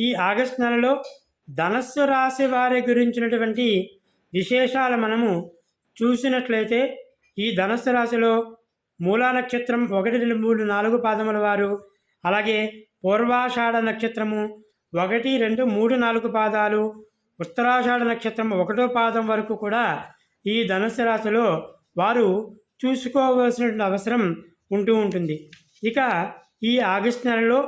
ఈ ఆగస్టు నెలలో ధనస్సు రాశి వారి గురించినటువంటి విశేషాలు మనము చూసినట్లయితే ఈ ధనస్సు రాశిలో మూలా నక్షత్రం ఒకటి రెండు మూడు నాలుగు పాదముల వారు అలాగే పూర్వాషాఢ నక్షత్రము ఒకటి రెండు మూడు నాలుగు పాదాలు ఉత్తరాషాఢ నక్షత్రం ఒకటో పాదం వరకు కూడా ఈ ధనుసు రాశిలో వారు చూసుకోవలసినటువంటి అవసరం ఉంటూ ఉంటుంది. ఇక ఈ ఆగస్టు నెలలో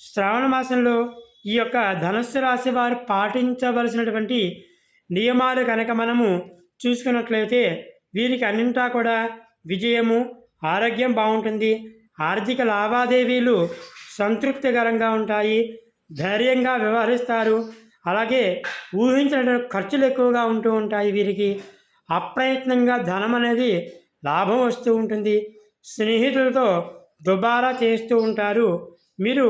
శ్రావణ మాసంలో ఈ యొక్క ధనుస్సు రాశి వారు పాటించవలసినటువంటి నియమాలు కనుక మనము చూసుకున్నట్లయితే వీరికి అన్నింటా కూడా విజయము ఆరోగ్యం బాగుంటుంది ఆర్థిక లావాదేవీలు సంతృప్తికరంగా ఉంటాయి ధైర్యంగా వ్యవహరిస్తారు అలాగే ఊహించిన ఖర్చులు ఎక్కువగా ఉంటూ ఉంటాయి వీరికి. అప్రయత్నంగా ధనం అనేది లాభం వస్తూ ఉంటుంది. స్నేహితులతో దుబారా చేస్తూ ఉంటారు. మీరు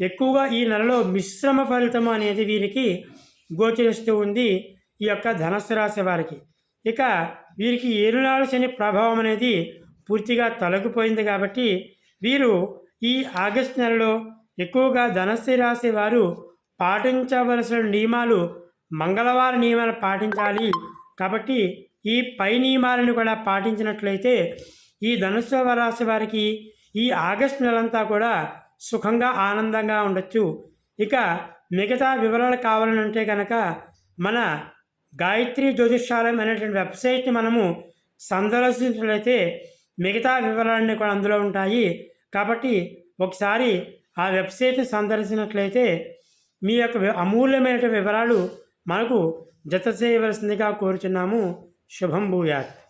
ఎక్కువగా ఈ నెలలో మిశ్రమ ఫలితం అనేది వీరికి గోచరిస్తూ ఉంది ఈ యొక్క ధనస్సు రాశి వారికి. ఇక వీరికి ఏరునాడు శని ప్రభావం అనేది పూర్తిగా తొలగిపోయింది కాబట్టి వీరు ఈ ఆగస్టు నెలలో ఎక్కువగా ధనస్సు రాశి వారు పాటించవలసిన నియమాలు మంగళవార నియమాలు పాటించాలి కాబట్టి ఈ పై నియమాలను కూడా పాటించినట్లయితే ఈ ధనుస్సు రాశి వారికి ఈ ఆగస్టు నెలంతా కూడా సుఖంగా ఆనందంగా ఉండొచ్చు. ఇక మిగతా వివరాలు కావాలంటే కనుక మన గాయత్రి జ్యోతిష్యాలయం అనేటువంటి వెబ్సైట్ని మనము సందర్శించినట్లయితే మిగతా వివరాలన్నీ కూడా అందులో ఉంటాయి. కాబట్టి ఒకసారి ఆ వెబ్సైట్ని సందర్శించినట్లయితే మీ యొక్క అమూల్యమైన వివరాలు మనకు జత చేయవలసిందిగా కోరుచున్నాము. శుభం భూయాత్.